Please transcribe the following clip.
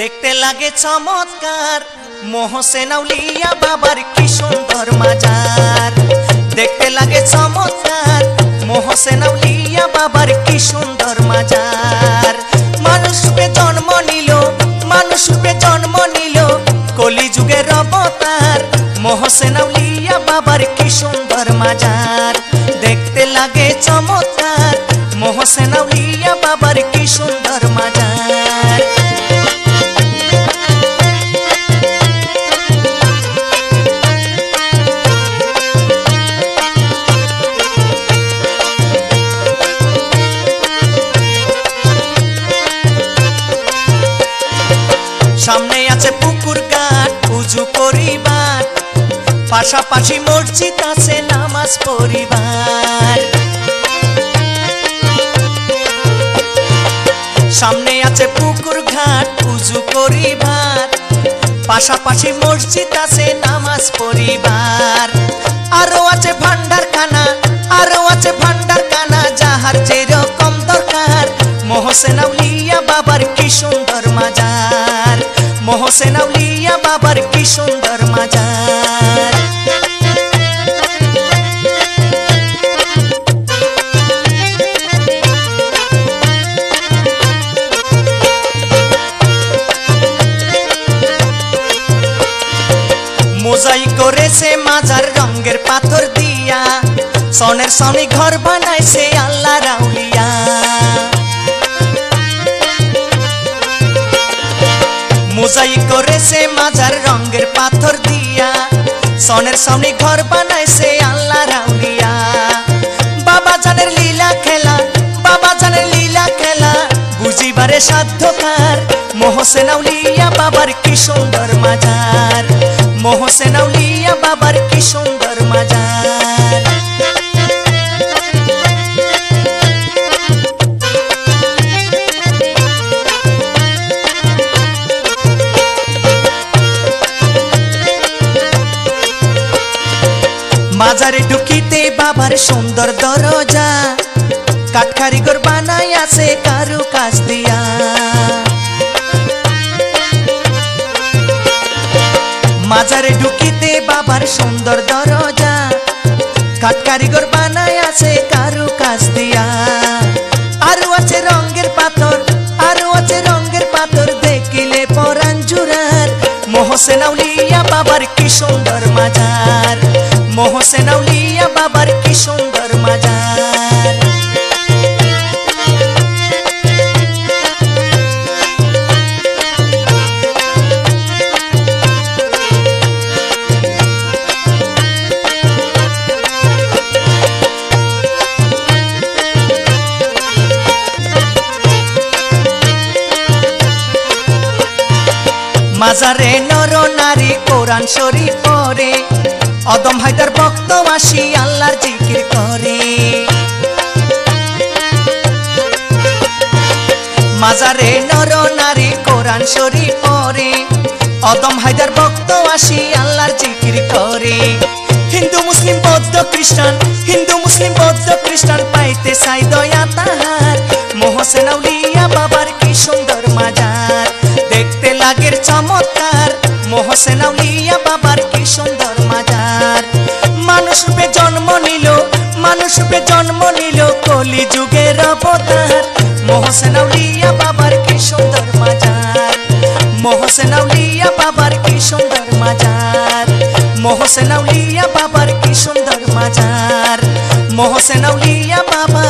দেখতে লাগে চমৎকার। মোহসেনাউলিয়া বাবার কি সুন্দর মাজার। দেখতে লাগে চমৎকার। মোহসেনাউলিয়া বাবার কি সুন্দর মাজার। মানুষ রূপে জন্ম নিল, মানুষ রূপে জন্ম নিল কলি যুগের অবতার মোহসেনাউলিয়া বাবার কি সুন্দর মাজার। দেখতে লাগে চমৎকার। মোহসেনাউলিয়া বাবার কি সুন্দর সামনে আছে পুকুর ঘাট উজু করিবার পাশাপাশি মসজিদ আছে, নামাজ পরিবার। সামনে আছে পুকুর ঘাট উজু করিবার পাশাপাশি মসজিদ আছে, নামাজ পরিবার। আরও আছে ভান্ডার খানা আরও আছে ভান্ডার খানা যাহার মাজার। মোজাই করেছে মাজার রঙের পাথর দিয়া। সনের সনি ঘর বানাইছে আল্লাহ রাউলিয়া। করেছে মাজার রঙের পাথর দিয়া। সনের সামনে ঘর বানাইছে আল্লাহ রাউলিয়া বাবা জানের লীলা খেলা, বাবা জানের লীলা খেলা। বুঝিবারে সাধ্যকার মোহসেনাউলিয়া বাবার কি সুন্দর মাজার। মোহসেনাউলিয়া বাবার কি সুন্দর মাজার। মাজারে ঢুকিতে বাবার সুন্দর দরজা। কাঠ কারিগর বানাই আছে কারু কাজ দিয়া। মাজারে ঢুকিতে বাবার সুন্দর দরজা। কাঠ কারিগর বানাই আছে কারু কাজ দিয়া। আরও আছে রঙের পাথর, আরও আছে রঙের পাথর, দেখিলে পরাণ জুরার। মোহসেনাউলিয়া বাবার কি সুন্দর মাজার। মোহসেনাউলিয়া বাবার কি সুন্দর মাজার মাজারে নর নারী কোরআন শরীফ পরে মাজারে নর নারী, কোরআন শরীফ পরে অদম হায়দার ভক্ত আসি, আল্লাহর জিকির করে। হিন্দু, মুসলিম, বৌদ্ধ, খ্রিস্টান, হিন্দু, মুসলিম, বৌদ্ধ, খ্রিস্টান পাইতে চাই দয়া তাহার। মোহসেন আউলিয়া বাবার কি সুন্দর মাজার। দেখতে লাগের চমৎকার, মোহসেন আউলিয়া বাবার কি সুন্দর মাজার। মানুষ রূপে জন্ম নিল মানুষ রূপে জন্ম নিল কলি যুগের অবতার। মোহসেন বাবার কি সুন্দর মাজার। মোহসেন বাবার কি সুন্দর মাজার। মোহসেন বাবার কি সুন্দর মাজার। মোহসেন আউলিয়া বাবা